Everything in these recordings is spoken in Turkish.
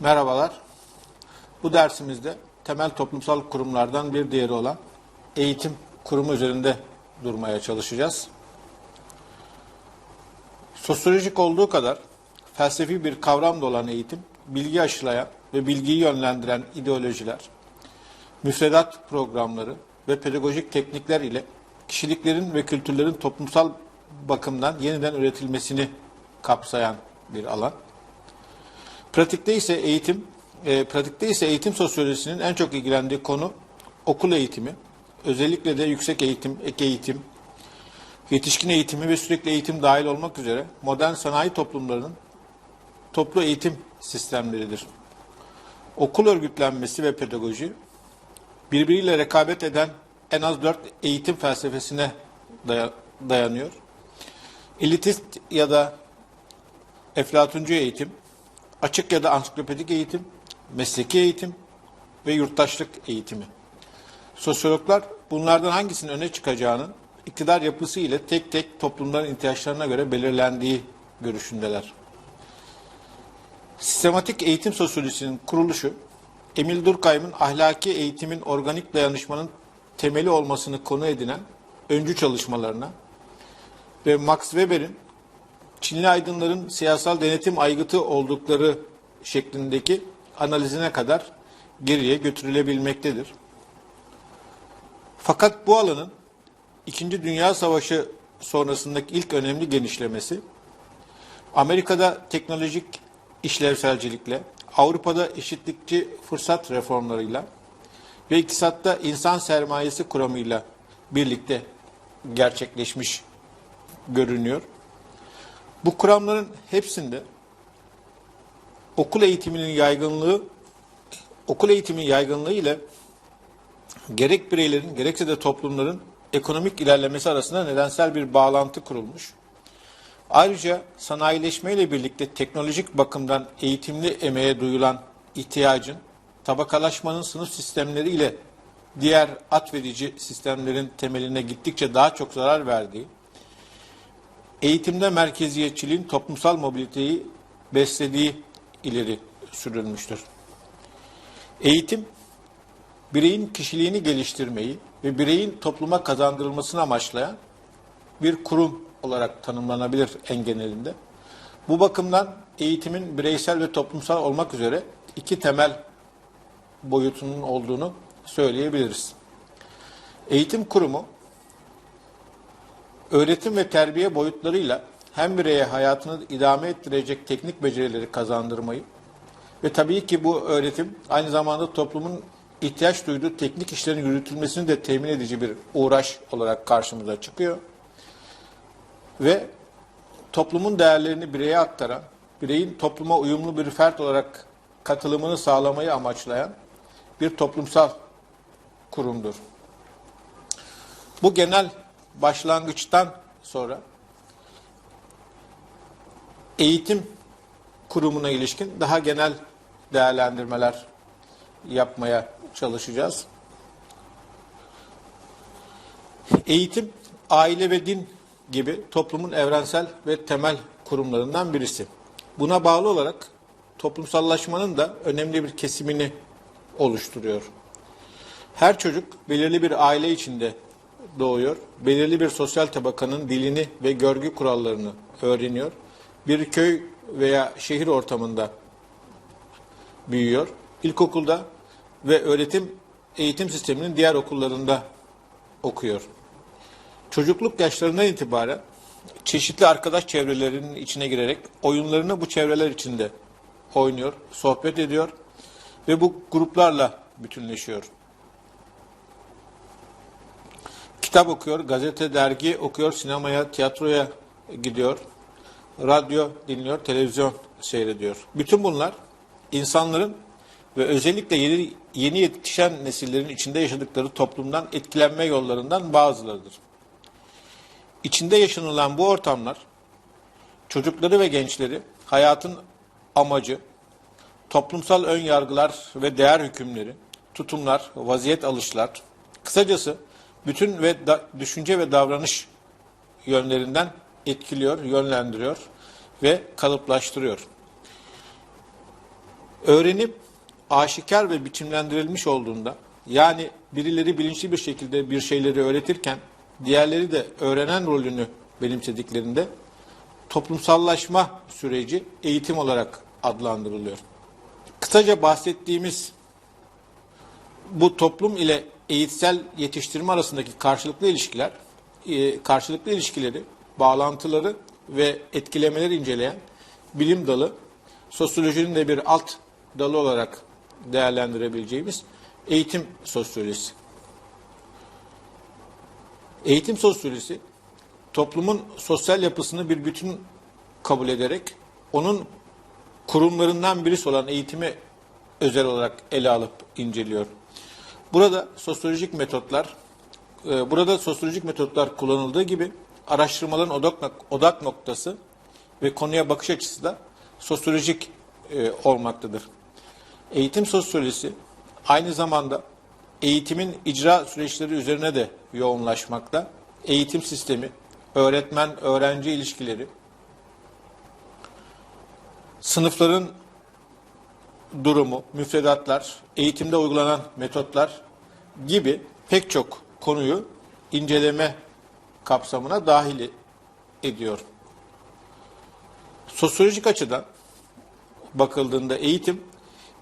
Merhabalar. Bu dersimizde temel toplumsal kurumlardan bir diğeri olan eğitim kurumu üzerinde durmaya çalışacağız. Sosyolojik olduğu kadar felsefi bir kavram da olan eğitim, bilgi aşılayan ve bilgiyi yönlendiren ideolojiler, müfredat programları ve pedagojik teknikler ile kişiliklerin ve kültürlerin toplumsal bakımdan yeniden üretilmesini kapsayan bir alan. Pratikte ise eğitim, e, pratikte ise eğitim sosyolojisinin en çok ilgilendiği konu okul eğitimi, özellikle de yüksek eğitim, ek eğitim, yetişkin eğitimi ve sürekli eğitim dahil olmak üzere modern sanayi toplumlarının toplu eğitim sistemleridir. Okul örgütlenmesi ve pedagoji birbiriyle rekabet eden en az dört eğitim felsefesine daya- dayanıyor. Elitist ya da eflatuncu eğitim, açık ya da ansiklopedik eğitim, mesleki eğitim ve yurttaşlık eğitimi. Sosyologlar bunlardan hangisinin öne çıkacağının iktidar yapısı ile tek tek toplumların ihtiyaçlarına göre belirlendiği görüşündeler. Sistematik eğitim sosyolojisinin kuruluşu, Emil Durkheim'in ahlaki eğitimin organik dayanışmanın temeli olmasını konu edinen öncü çalışmalarına ve Max Weber'in Çinli aydınların siyasal denetim aygıtı oldukları şeklindeki analizine kadar geriye götürülebilmektedir. Fakat bu alanın İkinci Dünya Savaşı sonrasındaki ilk önemli genişlemesi, Amerika'da teknolojik işlevselcilikle, Avrupa'da eşitlikçi fırsat reformlarıyla ve iktisatta insan sermayesi kuramıyla birlikte gerçekleşmiş görünüyor. Bu kuramların hepsinde okul eğitiminin yaygınlığı, okul eğitiminin yaygınlığı ile gerek bireylerin gerekse de toplumların ekonomik ilerlemesi arasında nedensel bir bağlantı kurulmuş. Ayrıca sanayileşme ile birlikte teknolojik bakımdan eğitimli emeğe duyulan ihtiyacın tabakalaşmanın sınıf sistemleri ile diğer atverici sistemlerin temeline gittikçe daha çok zarar verdiği, eğitimde merkeziyetçiliğin toplumsal mobiliteyi beslediği ileri sürülmüştür. Eğitim, bireyin kişiliğini geliştirmeyi ve bireyin topluma kazandırılmasını amaçlayan bir kurum olarak tanımlanabilir en genelinde. Bu bakımdan eğitimin bireysel ve toplumsal olmak üzere iki temel boyutunun olduğunu söyleyebiliriz. Eğitim kurumu öğretim ve terbiye boyutlarıyla hem bireye hayatını idame ettirecek teknik becerileri kazandırmayı ve tabii ki bu öğretim aynı zamanda toplumun ihtiyaç duyduğu teknik işlerin yürütülmesini de temin edici bir uğraş olarak karşımıza çıkıyor. Ve toplumun değerlerini bireye aktaran, bireyin topluma uyumlu bir fert olarak katılımını sağlamayı amaçlayan bir toplumsal kurumdur. Bu genel başlangıçtan sonra eğitim kurumuna ilişkin daha genel değerlendirmeler yapmaya çalışacağız. Eğitim, aile ve din gibi toplumun evrensel ve temel kurumlarından birisi. Buna bağlı olarak toplumsallaşmanın da önemli bir kesimini oluşturuyor. Her çocuk belirli bir aile içinde doğuyor, belirli bir sosyal tabakanın dilini ve görgü kurallarını öğreniyor. Bir köy veya şehir ortamında büyüyor. İlkokulda ve öğretim eğitim sisteminin diğer okullarında okuyor. Çocukluk yaşlarından itibaren çeşitli arkadaş çevrelerinin içine girerek oyunlarını bu çevreler içinde oynuyor, sohbet ediyor ve bu gruplarla bütünleşiyor. Kitap okuyor, gazete, dergi okuyor, sinemaya, tiyatroya gidiyor, radyo dinliyor, televizyon seyrediyor. Bütün bunlar insanların ve özellikle yeni, yeni yetişen nesillerin içinde yaşadıkları toplumdan etkilenme yollarından bazılarıdır. İçinde yaşanılan bu ortamlar çocukları ve gençleri hayatın amacı, toplumsal ön yargılar ve değer hükümleri, tutumlar, vaziyet alışlar, kısacası bütün ve da, düşünce ve davranış yönlerinden etkiliyor, yönlendiriyor ve kalıplaştırıyor. Öğrenim aşikar ve biçimlendirilmiş olduğunda yani birileri bilinçli bir şekilde bir şeyleri öğretirken diğerleri de öğrenen rolünü benimsediklerinde toplumsallaşma süreci eğitim olarak adlandırılıyor. Kısaca bahsettiğimiz bu toplum ile eğitsel yetiştirme arasındaki karşılıklı ilişkiler, e, karşılıklı ilişkileri, bağlantıları ve etkilemeleri inceleyen bilim dalı, sosyolojinin de bir alt dalı olarak değerlendirebileceğimiz eğitim sosyolojisi. Eğitim sosyolojisi toplumun sosyal yapısını bir bütün kabul ederek onun kurumlarından birisi olan eğitimi özel olarak ele alıp inceliyor. Burada sosyolojik metotlar, e, burada sosyolojik metotlar kullanıldığı gibi araştırmaların odak, odak noktası ve konuya bakış açısı da sosyolojik e, olmaktadır. Eğitim sosyolojisi aynı zamanda eğitimin icra süreçleri üzerine de yoğunlaşmakta. Eğitim sistemi, öğretmen-öğrenci ilişkileri, sınıfların durumu, müfredatlar, eğitimde uygulanan metotlar gibi pek çok konuyu inceleme kapsamına dahil ediyor. Sosyolojik açıdan bakıldığında eğitim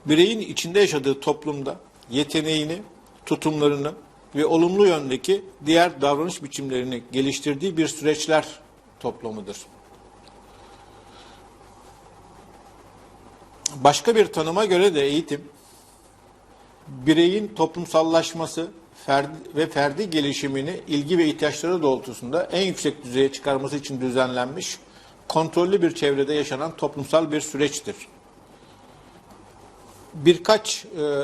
bireyin içinde yaşadığı toplumda yeteneğini, tutumlarını ve olumlu yöndeki diğer davranış biçimlerini geliştirdiği bir süreçler toplamıdır. Başka bir tanıma göre de eğitim, bireyin toplumsallaşması ferdi ve ferdi gelişimini ilgi ve ihtiyaçları doğrultusunda en yüksek düzeye çıkarması için düzenlenmiş, kontrollü bir çevrede yaşanan toplumsal bir süreçtir. Birkaç e,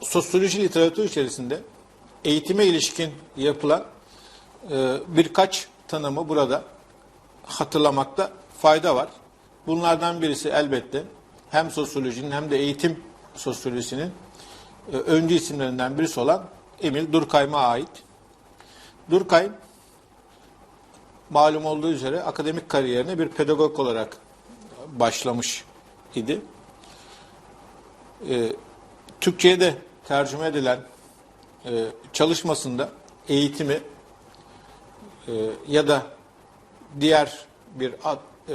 sosyoloji literatürü içerisinde eğitime ilişkin yapılan e, birkaç tanımı burada hatırlamakta fayda var. Bunlardan birisi elbette hem sosyolojinin hem de eğitim sosyolojisinin öncü isimlerinden birisi olan Emil Durkheim'a ait. Durkheim malum olduğu üzere akademik kariyerine bir pedagog olarak başlamış idi. E, Türkçe'ye de tercüme edilen e, çalışmasında eğitimi e, ya da diğer bir ad, e,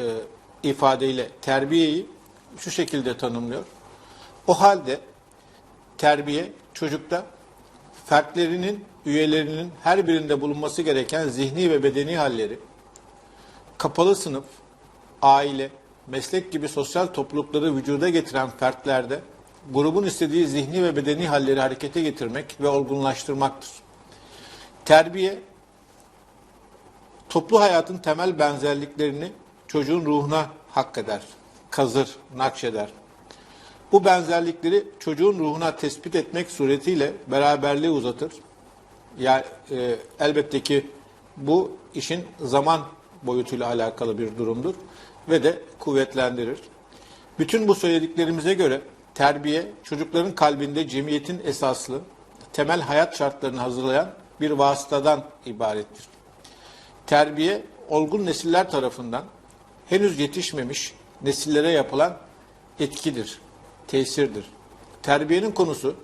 ifadeyle terbiyeyi şu şekilde tanımlıyor. O halde terbiye çocukta fertlerinin, üyelerinin her birinde bulunması gereken zihni ve bedeni halleri, kapalı sınıf, aile, meslek gibi sosyal toplulukları vücuda getiren fertlerde grubun istediği zihni ve bedeni halleri harekete getirmek ve olgunlaştırmaktır. Terbiye, toplu hayatın temel benzerliklerini çocuğun ruhuna hakkeder, kazır, nakşeder. Bu benzerlikleri çocuğun ruhuna tespit etmek suretiyle beraberliği uzatır. Yani e, elbette ki bu işin zaman boyutuyla alakalı bir durumdur ve de kuvvetlendirir. Bütün bu söylediklerimize göre terbiye çocukların kalbinde cemiyetin esaslı temel hayat şartlarını hazırlayan bir vasıtadan ibarettir. Terbiye olgun nesiller tarafından henüz yetişmemiş nesillere yapılan etkidir, tesirdir. Terbiyenin konusu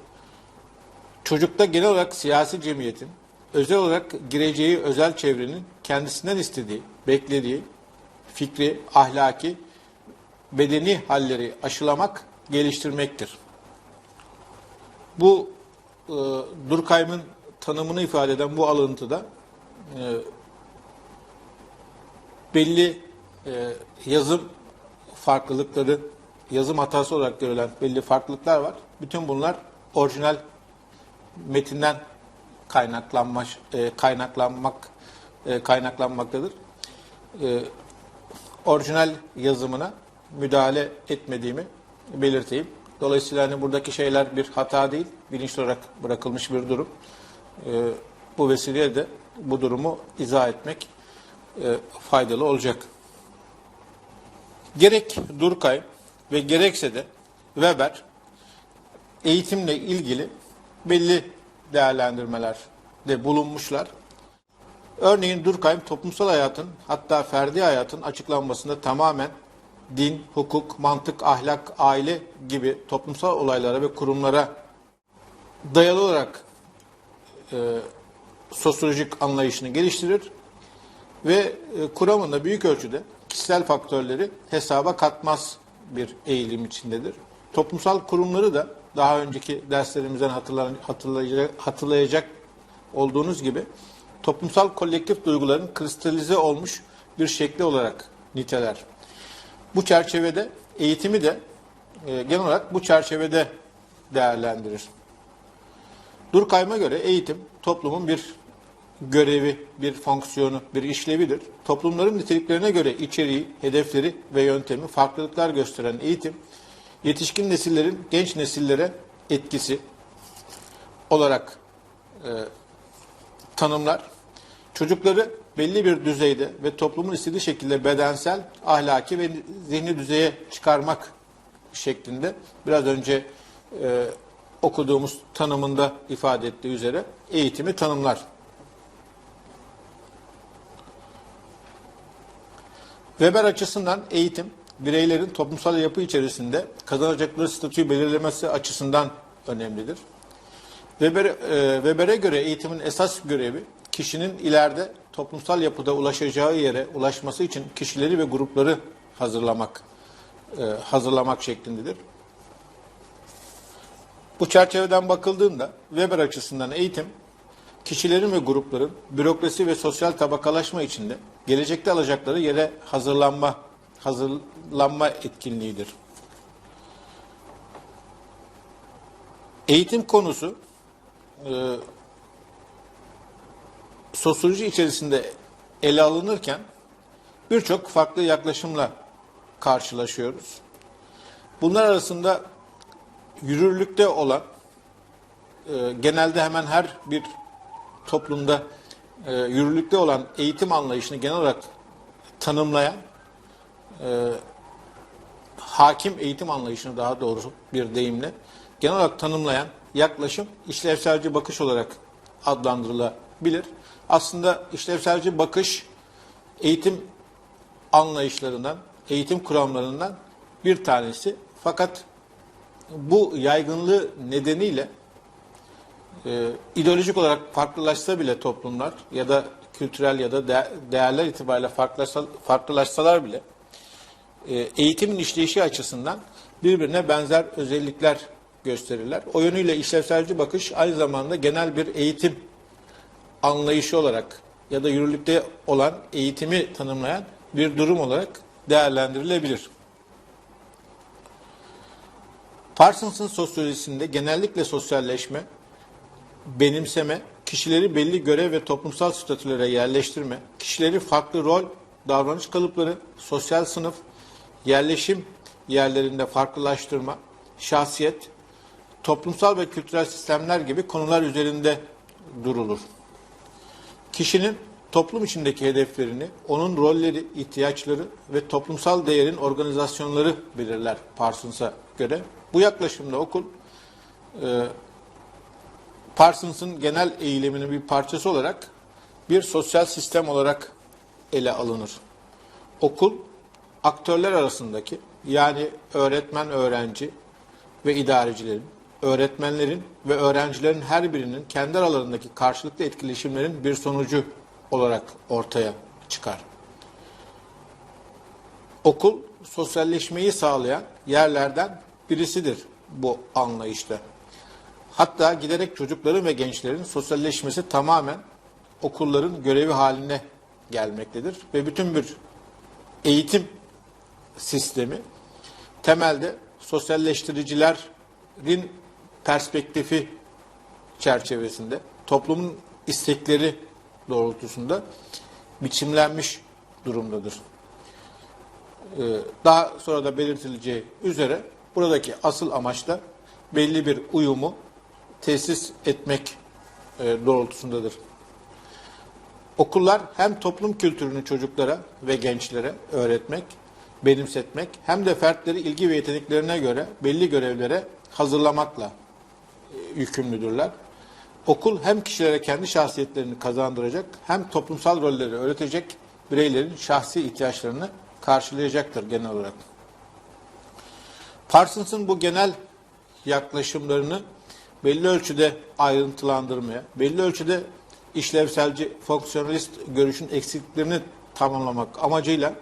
çocukta genel olarak siyasi cemiyetin, özel olarak gireceği özel çevrenin kendisinden istediği, beklediği fikri, ahlaki, bedeni halleri aşılamak, geliştirmektir. Bu e, Durkheim'ın tanımını ifade eden bu alıntıda e, belli e, yazım farklılıkları, yazım hatası olarak görülen belli farklılıklar var. Bütün bunlar orijinal metinden kaynaklanmış, e, kaynaklanmak e, kaynaklanmaktadır. E, orijinal yazımına müdahale etmediğimi belirteyim. Dolayısıyla hani buradaki şeyler bir hata değil, bilinçli olarak bırakılmış bir durum. E, bu vesileyle de bu durumu izah etmek e, faydalı olacak. Gerek Durkheim ve gerekse de Weber eğitimle ilgili belli değerlendirmelerde bulunmuşlar. Örneğin Durkheim toplumsal hayatın hatta ferdi hayatın açıklanmasında tamamen din, hukuk, mantık, ahlak, aile gibi toplumsal olaylara ve kurumlara dayalı olarak e, sosyolojik anlayışını geliştirir ve e, kuramında büyük ölçüde kişisel faktörleri hesaba katmaz bir eğilim içindedir. Toplumsal kurumları da daha önceki derslerimizden hatırlayacak, hatırlayacak olduğunuz gibi toplumsal kolektif duyguların kristalize olmuş bir şekli olarak niteler. Bu çerçevede eğitimi de e, genel olarak bu çerçevede değerlendirir. Durkheim'a göre eğitim toplumun bir görevi, bir fonksiyonu, bir işlevidir. Toplumların niteliklerine göre içeriği, hedefleri ve yöntemi farklılıklar gösteren eğitim, yetişkin nesillerin genç nesillere etkisi olarak e, tanımlar. Çocukları belli bir düzeyde ve toplumun istediği şekilde bedensel, ahlaki ve zihni düzeye çıkarmak şeklinde biraz önce e, okuduğumuz tanımında ifade ettiği üzere eğitimi tanımlar. Weber açısından eğitim, bireylerin toplumsal yapı içerisinde kazanacakları statüyü belirlemesi açısından önemlidir. Weber, e, Weber'e göre eğitimin esas görevi kişinin ileride toplumsal yapıda ulaşacağı yere ulaşması için kişileri ve grupları hazırlamak e, hazırlamak şeklindedir. Bu çerçeveden bakıldığında Weber açısından eğitim kişilerin ve grupların bürokrasi ve sosyal tabakalaşma içinde gelecekte alacakları yere hazırlanma hazırlanma etkinliğidir. Eğitim konusu e, sosyoloji içerisinde ele alınırken birçok farklı yaklaşımla karşılaşıyoruz. Bunlar arasında yürürlükte olan e, genelde hemen her bir toplumda e, yürürlükte olan eğitim anlayışını genel olarak tanımlayan e, hakim eğitim anlayışını daha doğrusu bir deyimle genel olarak tanımlayan yaklaşım işlevselci bakış olarak adlandırılabilir. Aslında işlevselci bakış eğitim anlayışlarından, eğitim kuramlarından bir tanesi. Fakat bu yaygınlığı nedeniyle e, ideolojik olarak farklılaşsa bile toplumlar ya da kültürel ya da de- değerler itibariyle farklılaşsa, farklılaşsalar bile e, eğitimin işleyişi açısından birbirine benzer özellikler gösterirler. O yönüyle işlevselci bakış aynı zamanda genel bir eğitim anlayışı olarak ya da yürürlükte olan eğitimi tanımlayan bir durum olarak değerlendirilebilir. Parsons'ın sosyolojisinde genellikle sosyalleşme, benimseme, kişileri belli görev ve toplumsal statülere yerleştirme, kişileri farklı rol, davranış kalıpları, sosyal sınıf, yerleşim yerlerinde farklılaştırma, şahsiyet, toplumsal ve kültürel sistemler gibi konular üzerinde durulur. Kişinin toplum içindeki hedeflerini, onun rolleri, ihtiyaçları ve toplumsal değerin organizasyonları belirler Parsons'a göre. Bu yaklaşımda okul e, Parsons'ın genel eğiliminin bir parçası olarak bir sosyal sistem olarak ele alınır. Okul aktörler arasındaki yani öğretmen öğrenci ve idarecilerin, öğretmenlerin ve öğrencilerin her birinin kendi aralarındaki karşılıklı etkileşimlerin bir sonucu olarak ortaya çıkar. Okul sosyalleşmeyi sağlayan yerlerden birisidir bu anlayışta. Hatta giderek çocukların ve gençlerin sosyalleşmesi tamamen okulların görevi haline gelmektedir ve bütün bir eğitim sistemi temelde sosyalleştiricilerin perspektifi çerçevesinde toplumun istekleri doğrultusunda biçimlenmiş durumdadır. Ee, Daha sonra da belirtileceği üzere buradaki asıl amaç da belli bir uyumu tesis etmek e, doğrultusundadır. Okullar hem toplum kültürünü çocuklara ve gençlere öğretmek, benimsetmek hem de fertleri ilgi ve yeteneklerine göre belli görevlere hazırlamakla e, yükümlüdürler. Okul hem kişilere kendi şahsiyetlerini kazandıracak hem toplumsal rolleri öğretecek bireylerin şahsi ihtiyaçlarını karşılayacaktır genel olarak. Parsons'ın bu genel yaklaşımlarını belli ölçüde ayrıntılandırmaya, belli ölçüde işlevselci, fonksiyonalist görüşün eksikliklerini tamamlamak amacıyla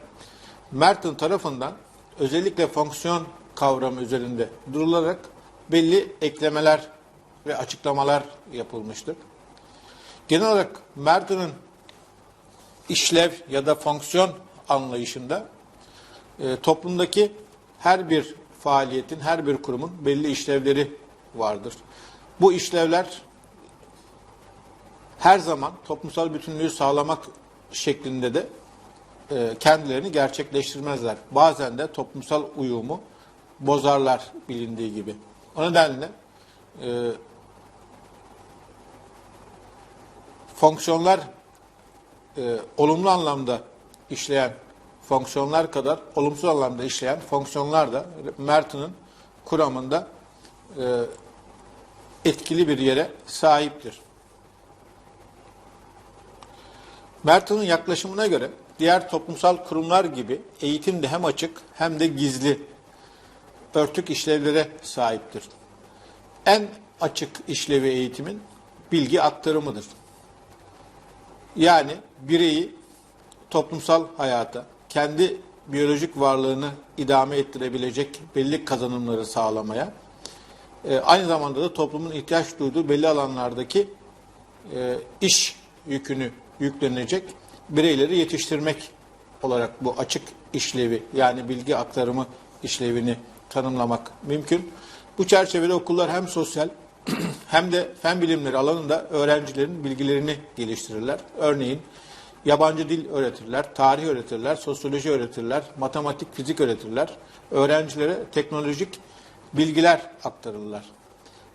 Merton tarafından özellikle fonksiyon kavramı üzerinde durularak belli eklemeler ve açıklamalar yapılmıştır. Genel olarak Merton'un işlev ya da fonksiyon anlayışında e, toplumdaki her bir faaliyetin, her bir kurumun belli işlevleri vardır. Bu işlevler her zaman toplumsal bütünlüğü sağlamak şeklinde de e, kendilerini gerçekleştirmezler. Bazen de toplumsal uyumu bozarlar bilindiği gibi. O nedenle e, fonksiyonlar e, olumlu anlamda işleyen fonksiyonlar kadar olumsuz anlamda işleyen fonksiyonlar da Merton'un kuramında e, etkili bir yere sahiptir. Merton'un yaklaşımına göre diğer toplumsal kurumlar gibi eğitim de hem açık hem de gizli örtük işlevlere sahiptir. En açık işlevi eğitimin bilgi aktarımıdır. Yani bireyi toplumsal hayata, kendi biyolojik varlığını idame ettirebilecek belli kazanımları sağlamaya, e, aynı zamanda da toplumun ihtiyaç duyduğu belli alanlardaki e, iş yükünü yüklenecek bireyleri yetiştirmek olarak bu açık işlevi yani bilgi aktarımı işlevini tanımlamak mümkün. Bu çerçevede okullar hem sosyal hem de fen bilimleri alanında öğrencilerin bilgilerini geliştirirler. Örneğin yabancı dil öğretirler, tarih öğretirler, sosyoloji öğretirler, matematik, fizik öğretirler. Öğrencilere teknolojik bilgiler aktarırlar.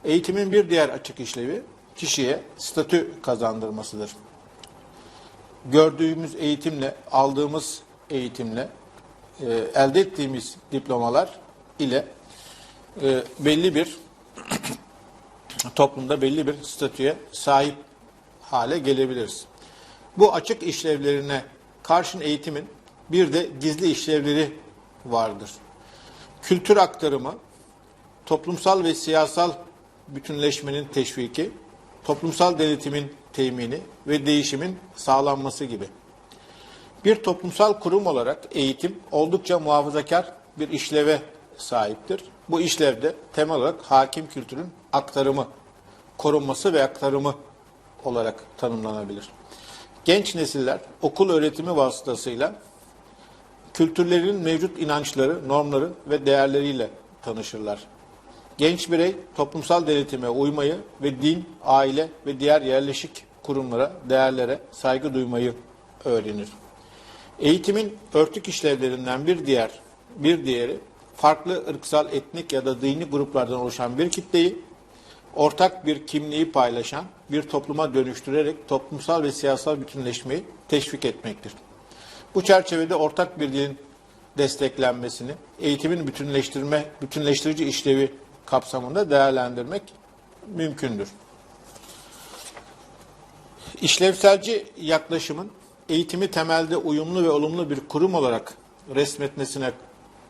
Eğitimin bir diğer açık işlevi kişiye statü kazandırmasıdır. Gördüğümüz eğitimle, aldığımız eğitimle, e, elde ettiğimiz diplomalar ile e, belli bir toplumda belli bir statüye sahip hale gelebiliriz. Bu açık işlevlerine karşın eğitimin bir de gizli işlevleri vardır. Kültür aktarımı, toplumsal ve siyasal bütünleşmenin teşviki, toplumsal denetimin temini ve değişimin sağlanması gibi. Bir toplumsal kurum olarak eğitim oldukça muhafazakar bir işleve sahiptir. Bu işlevde temel olarak hakim kültürün aktarımı, korunması ve aktarımı olarak tanımlanabilir. Genç nesiller okul öğretimi vasıtasıyla kültürlerin mevcut inançları, normları ve değerleriyle tanışırlar. Genç birey toplumsal denetime uymayı ve din, aile ve diğer yerleşik kurumlara, değerlere saygı duymayı öğrenir. Eğitimin örtük işlevlerinden bir diğer bir diğeri farklı ırksal, etnik ya da dini gruplardan oluşan bir kitleyi ortak bir kimliği paylaşan bir topluma dönüştürerek toplumsal ve siyasal bütünleşmeyi teşvik etmektir. Bu çerçevede ortak bir dilin desteklenmesini, eğitimin bütünleştirme, bütünleştirici işlevi kapsamında değerlendirmek mümkündür. İşlevselci yaklaşımın eğitimi temelde uyumlu ve olumlu bir kurum olarak resmetmesine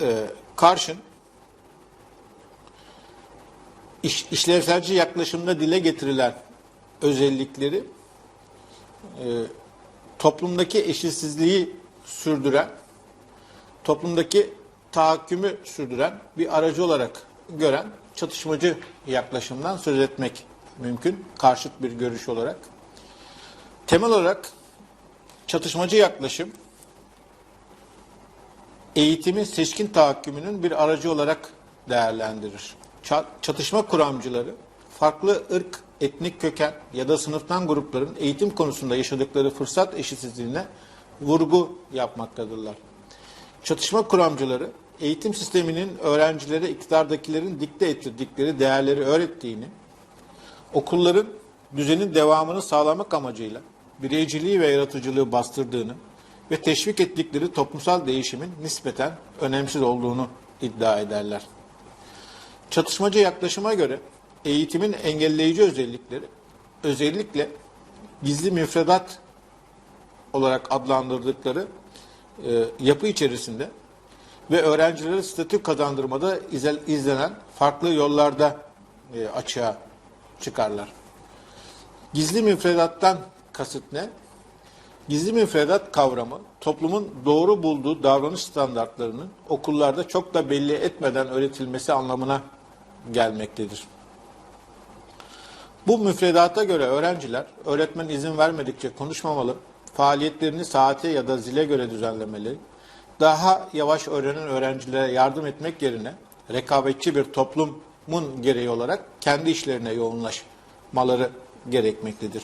e, karşın iş, işlevselci yaklaşımda dile getirilen özellikleri e, toplumdaki eşitsizliği sürdüren, toplumdaki tahakkümü sürdüren bir aracı olarak gören çatışmacı yaklaşımdan söz etmek mümkün. Karşıt bir görüş olarak. Temel olarak çatışmacı yaklaşım eğitimin seçkin tahakkümünün bir aracı olarak değerlendirir. Çatışma kuramcıları farklı ırk, etnik köken ya da sınıftan grupların eğitim konusunda yaşadıkları fırsat eşitsizliğine vurgu yapmaktadırlar. Çatışma kuramcıları eğitim sisteminin öğrencilere iktidardakilerin dikte ettirdikleri değerleri öğrettiğini, okulların düzenin devamını sağlamak amacıyla bireyciliği ve yaratıcılığı bastırdığını ve teşvik ettikleri toplumsal değişimin nispeten önemsiz olduğunu iddia ederler. Çatışmacı yaklaşıma göre eğitimin engelleyici özellikleri özellikle gizli müfredat olarak adlandırdıkları e, yapı içerisinde ve öğrencilere statü kazandırmada izlenen farklı yollarda e, açığa çıkarlar. Gizli müfredattan kasıt ne? Gizli müfredat kavramı toplumun doğru bulduğu davranış standartlarının okullarda çok da belli etmeden öğretilmesi anlamına gelmektedir. Bu müfredata göre öğrenciler öğretmen izin vermedikçe konuşmamalı, faaliyetlerini saate ya da zile göre düzenlemeli, daha yavaş öğrenen öğrencilere yardım etmek yerine rekabetçi bir toplumun gereği olarak kendi işlerine yoğunlaşmaları gerekmektedir.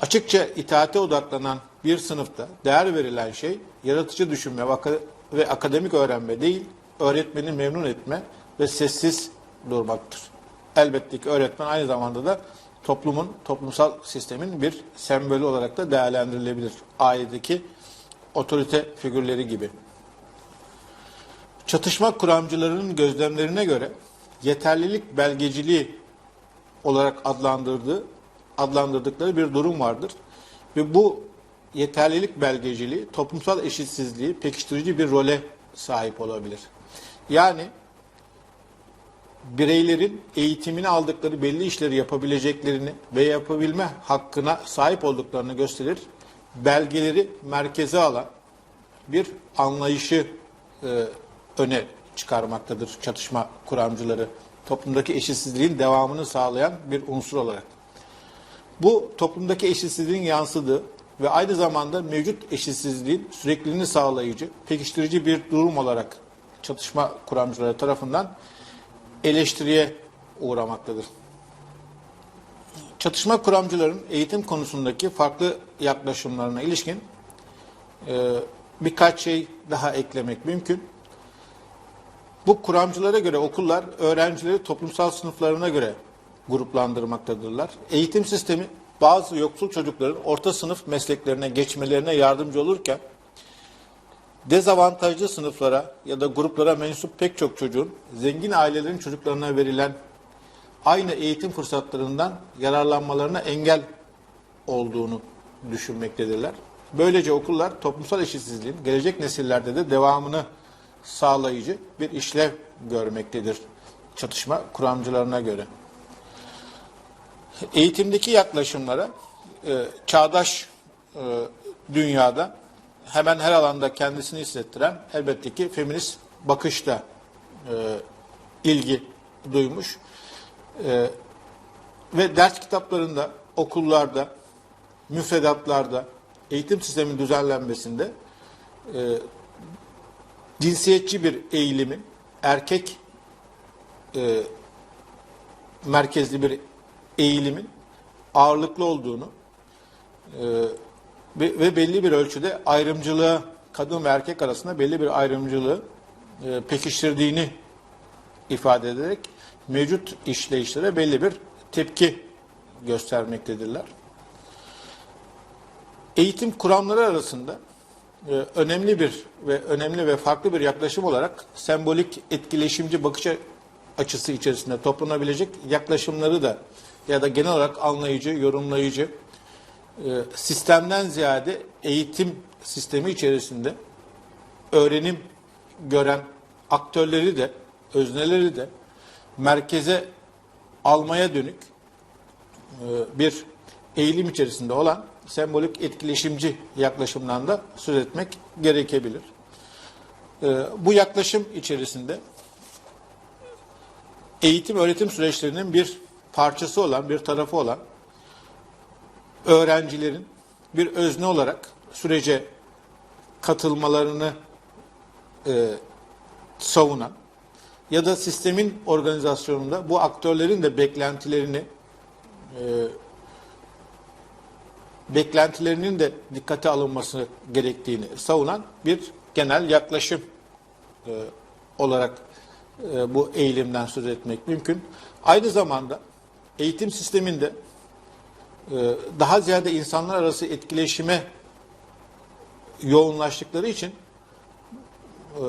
Açıkça itaate odaklanan bir sınıfta değer verilen şey yaratıcı düşünme ve aka- ve akademik öğrenme değil, öğretmeni memnun etme ve sessiz durmaktır. Elbette ki öğretmen aynı zamanda da toplumun, toplumsal sistemin bir sembolü olarak da değerlendirilebilir. Ailedeki otorite figürleri gibi. Çatışma kuramcılarının gözlemlerine göre yeterlilik belgeciliği olarak adlandırdığı adlandırdıkları bir durum vardır. Ve bu yeterlilik belgeciliği toplumsal eşitsizliği pekiştirici bir role sahip olabilir. Yani bireylerin eğitimini aldıkları belli işleri yapabileceklerini ve yapabilme hakkına sahip olduklarını gösterir. Belgeleri merkeze alan bir anlayışı e, öne çıkarmaktadır çatışma kuramcıları. Toplumdaki eşitsizliğin devamını sağlayan bir unsur olarak. Bu toplumdaki eşitsizliğin yansıdığı ve aynı zamanda mevcut eşitsizliğin sürekliliğini sağlayıcı, pekiştirici bir durum olarak çatışma kuramcıları tarafından eleştiriye uğramaktadır. Çatışma kuramcıların eğitim konusundaki farklı yaklaşımlarına ilişkin e, birkaç şey daha eklemek mümkün. Bu kuramcılara göre okullar öğrencileri toplumsal sınıflarına göre gruplandırmaktadırlar. Eğitim sistemi bazı yoksul çocukların orta sınıf mesleklerine geçmelerine yardımcı olurken dezavantajlı sınıflara ya da gruplara mensup pek çok çocuğun zengin ailelerin çocuklarına verilen aynı eğitim fırsatlarından yararlanmalarına engel olduğunu düşünmektedirler. Böylece okullar toplumsal eşitsizliğin gelecek nesillerde de devamını sağlayıcı bir işlev görmektedir çatışma kuramcılarına göre. Eğitimdeki yaklaşımlara e, çağdaş e, dünyada hemen her alanda kendisini hissettiren elbette ki feminist bakışta e, ilgi duymuş. E, ve ders kitaplarında, okullarda, müfredatlarda, eğitim sistemin düzenlenmesinde e, cinsiyetçi bir eğilimin erkek e, merkezli bir eğilimin ağırlıklı olduğunu e, ve, ve belli bir ölçüde ayrımcılığı kadın ve erkek arasında belli bir ayrımcılığı e, pekiştirdiğini ifade ederek mevcut işleyişlere belli bir tepki göstermektedirler. Eğitim kuramları arasında e, önemli bir ve önemli ve farklı bir yaklaşım olarak sembolik etkileşimci bakış açısı içerisinde toplanabilecek yaklaşımları da ya da genel olarak anlayıcı, yorumlayıcı e, sistemden ziyade eğitim sistemi içerisinde öğrenim gören aktörleri de, özneleri de merkeze almaya dönük e, bir eğilim içerisinde olan sembolik etkileşimci yaklaşımdan da söz etmek gerekebilir. E, bu yaklaşım içerisinde eğitim öğretim süreçlerinin bir parçası olan, bir tarafı olan öğrencilerin bir özne olarak sürece katılmalarını e, savunan ya da sistemin organizasyonunda bu aktörlerin de beklentilerini e, beklentilerinin de dikkate alınması gerektiğini savunan bir genel yaklaşım e, olarak e, bu eğilimden söz etmek mümkün. Aynı zamanda eğitim sisteminde e, daha ziyade insanlar arası etkileşime yoğunlaştıkları için e,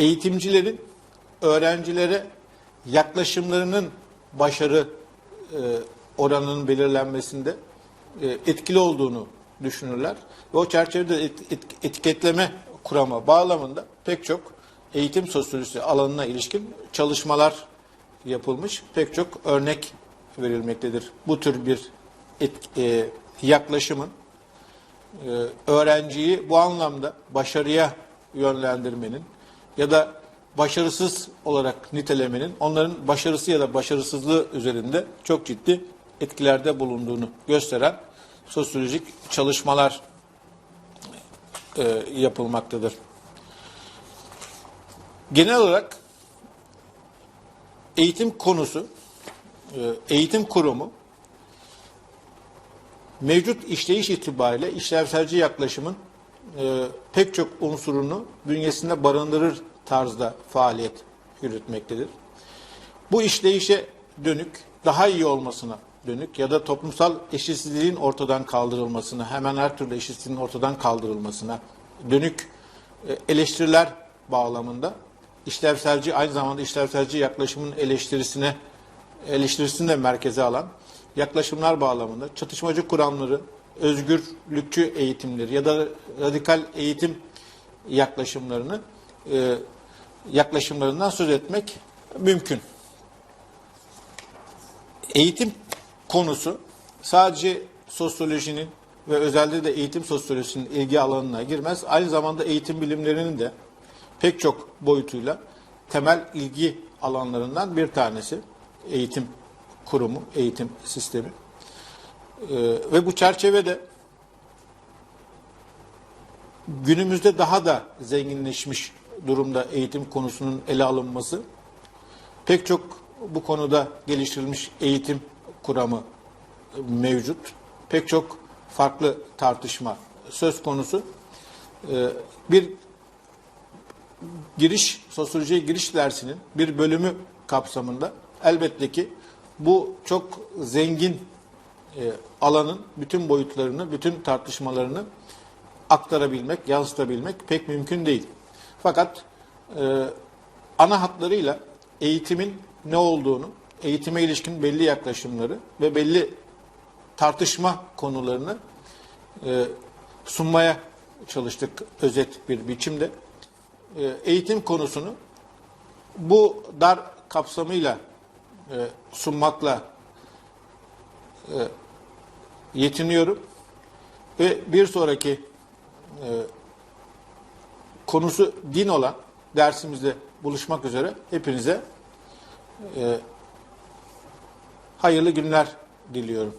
eğitimcilerin öğrencilere yaklaşımlarının başarı e, oranının belirlenmesinde e, etkili olduğunu düşünürler. Ve o çerçevede et, et, etiketleme kurama bağlamında pek çok eğitim sosyolojisi alanına ilişkin çalışmalar yapılmış. Pek çok örnek verilmektedir. Bu tür bir et- e, yaklaşımın e, öğrenciyi bu anlamda başarıya yönlendirmenin ya da başarısız olarak nitelemenin onların başarısı ya da başarısızlığı üzerinde çok ciddi etkilerde bulunduğunu gösteren sosyolojik çalışmalar e, yapılmaktadır. Genel olarak eğitim konusu, e, eğitim kurumu mevcut işleyiş itibariyle işlevselci yaklaşımın e, pek çok unsurunu bünyesinde barındırır tarzda faaliyet yürütmektedir. Bu işleyişe dönük, daha iyi olmasına dönük ya da toplumsal eşitsizliğin ortadan kaldırılmasına, hemen her türlü eşitsizliğin ortadan kaldırılmasına dönük e, eleştiriler bağlamında işlevselci aynı zamanda işlevselci yaklaşımın eleştirisine eleştirisini de merkeze alan yaklaşımlar bağlamında çatışmacı kuramları, özgürlükçü eğitimleri ya da radikal eğitim yaklaşımlarını e, yaklaşımlarından söz etmek mümkün. Eğitim konusu sadece sosyolojinin ve özellikle de eğitim sosyolojisinin ilgi alanına girmez. Aynı zamanda eğitim bilimlerinin de pek çok boyutuyla temel ilgi alanlarından bir tanesi eğitim kurumu, eğitim sistemi. Ee, ve bu çerçevede günümüzde daha da zenginleşmiş durumda eğitim konusunun ele alınması. Pek çok bu konuda geliştirilmiş eğitim kuramı mevcut. Pek çok farklı tartışma söz konusu. Ee, bir giriş, sosyolojiye giriş dersinin bir bölümü kapsamında elbette ki bu çok zengin e, alanın bütün boyutlarını, bütün tartışmalarını aktarabilmek, yansıtabilmek pek mümkün değil. Fakat e, ana hatlarıyla eğitimin ne olduğunu, eğitime ilişkin belli yaklaşımları ve belli tartışma konularını e, sunmaya çalıştık özet bir biçimde. E, eğitim konusunu bu dar kapsamıyla e, sunmakla e, yetiniyorum ve bir sonraki e, konusu din olan dersimizde buluşmak üzere hepinize e, hayırlı günler diliyorum.